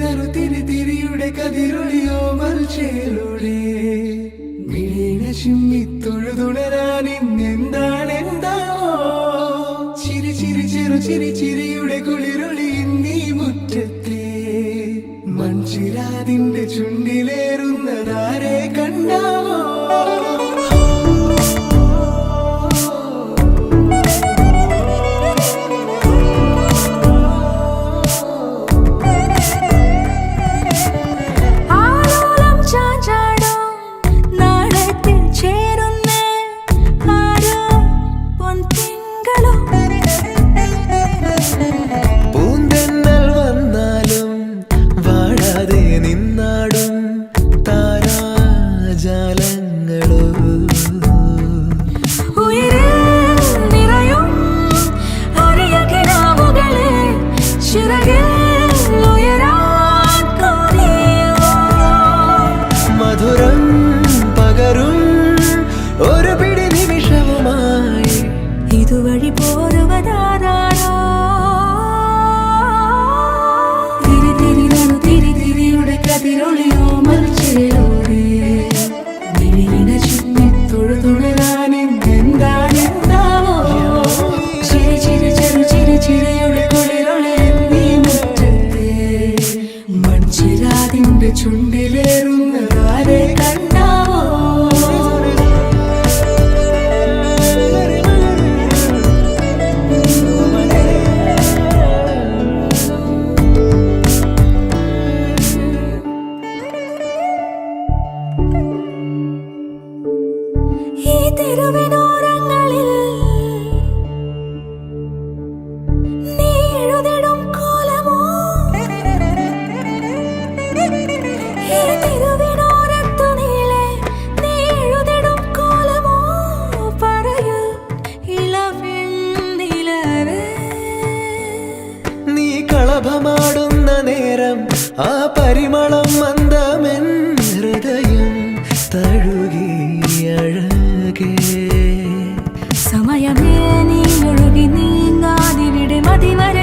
തിരു തിരി തിരിയുടെ കതിരൊളിയോ മൽച്ചേലൂടെ വീണ ചിമ്മി തൊഴുതുണരാൻ ഇന്നെന്താണ് എന്താണോ ചിരി ചിരി ചെറു ചിരി ചിരിയുടെ കുളിരൊളി നീ മുറ്റത്തെ. മൺചിരാതിന്റെ ചുണ്ടിലേറുന്നതാരെ കണ്ടാവോ? should I give ചുണ്ടിലേറുന്നതാരെ കണ്ട? ആലാപമാടുന്ന നേരം ആ പരിമളം മന്ദമെൻ ഹൃദയം തഴുകി അഴകേ. സമയമേ നീ ഒഴുകി നീങ്ങാതിവിടെ മതിവരെ